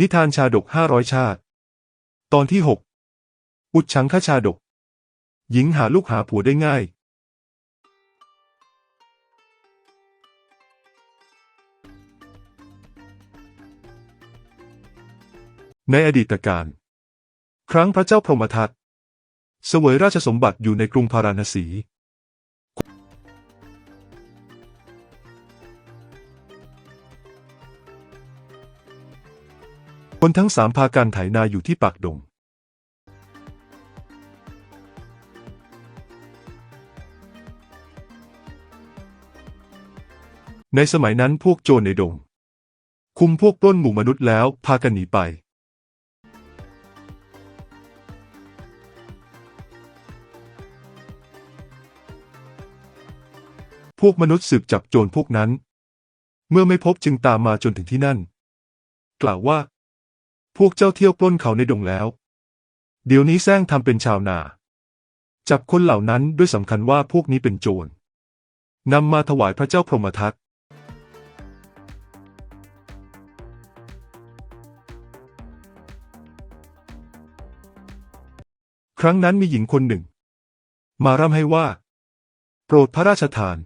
นิทานชาดกห้าร้อยชาติ ตอนที่หกอุดชังคชาดก หญิงหาลูกหาผัวได้ง่าย ในอดีตการ ครั้งพระเจ้าพรหมทัตเสวยราชสมบัติอยู่ในกรุงพาราณสี คนทั้งสามพากันไถนาอยู่ที่ปากดง ในสมัยนั้นพวกโจรในดง คุมพวกปล้นหมู่มนุษย์แล้วพากันหนีไป พวกมนุษย์สืบจับโจรพวกนั้น เมื่อไม่พบจึงตามมาจนถึงที่นั่น กล่าวว่า พวกเจ้าเที่ยวปล้นเขาในดงแล้ว เดี๋ยวนี้แซงทำเป็นชาวนา จับคนเหล่านั้นด้วยสำคัญว่าพวกนี้เป็นโจรนำมาถวายพระเจ้าพรหมทัตครั้งนั้นมีหญิงคนหนึ่ง มาร่ำให้ว่า โปรดพระราชทาน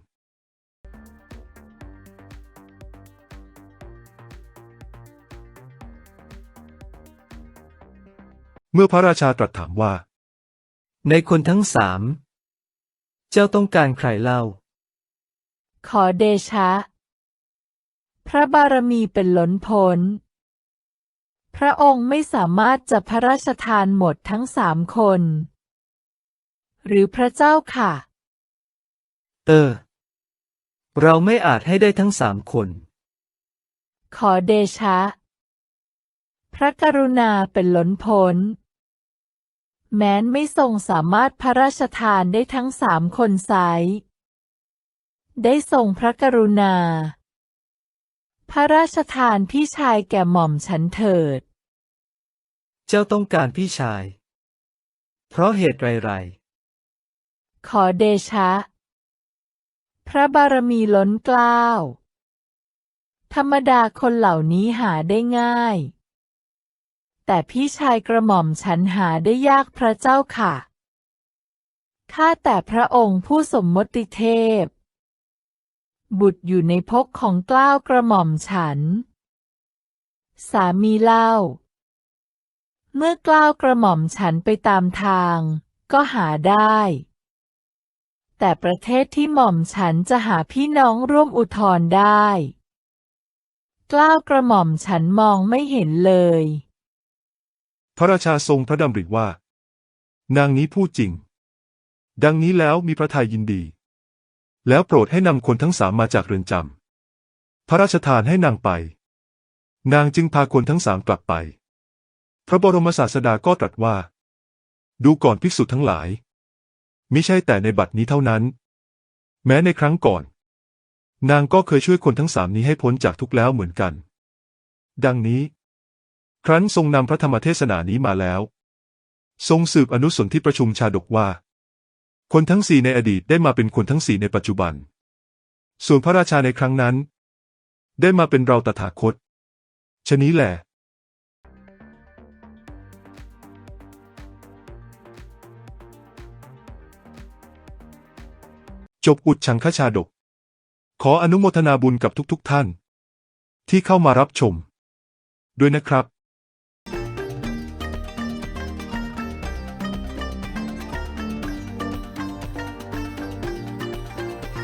เมื่อพระราชาตรัสถามว่า ในคนทั้งสาม เจ้าต้องการใครเล่า ขอเดชะ พระบารมีเป็นล้นพ้น พระองค์ไม่สามารถจะพระราชทานหมดทั้งสามคน หรือพระเจ้าค่ะ เออ เราไม่อาจให้ได้ทั้งสามคน ขอเดชะ พระกรุณาเป็นล้นพ้น แม้นไม่ทรงสามารถพระราชทานได้ทั้งสามคนไซร้ได้ทรงพระกรุณา พระราชทานพี่ชายแก่หม่อมฉันเถิด เจ้าต้องการพี่ชาย เพราะเหตุไรไร ขอเดชะ พระบารมีล้นเกล้า ธรรมดาคนเหล่านี้หาได้ง่าย แต่พี่ชายกระหม่อมฉันหาได้ยากพระเจ้าค่ะ ข้าแต่พระองค์ผู้สมมติเทพ บุตรอยู่ในภพของกล้าวกระหม่อมฉัน สามีเล่า เมื่อกล้าวกระหม่อมฉันไปตามทาง ก็หาได้ แต่ประเทศที่หม่อมฉันจะหาพี่น้องร่วมอุทธรได้ กล้าวกระหม่อมฉันมองไม่เห็นเลย พระราชาทรงพระดำริว่า นางนี้พูดจริง ดังนี้แล้วมีพระทัยยินดี แล้วโปรดให้นำคนทั้งสามมาจากเรือนจำพระราชทานให้นางไป นางจึงพาคนทั้งสามกลับไป พระบรมศาสดาก็ตรัสว่า ดูก่อนภิกษุทั้งหลายมิใช่แต่ในบัดนี้เท่านั้น แม้ในครั้งก่อน นางก็เคยช่วยคนทั้งสามนี้ให้พ้นจากทุกข์แล้วเหมือนกัน ดังนี้ ครั้นทรงนำพระธรรมเทศนานี้มาแล้ว ทรงสืบอนุสนที่ประชุมชาดกว่า คนทั้งสี่ในอดีตได้มาเป็นคนทั้งสี่ในปัจจุบัน ส่วนพระราชาในครั้งนั้น ได้มาเป็นเราตถาคต ชนี้แหละจบอุดชังคชาดก ขออนุโมทนาบุญกับทุกๆทท่าน ที่เข้ามารับชม ด้วยนะครับ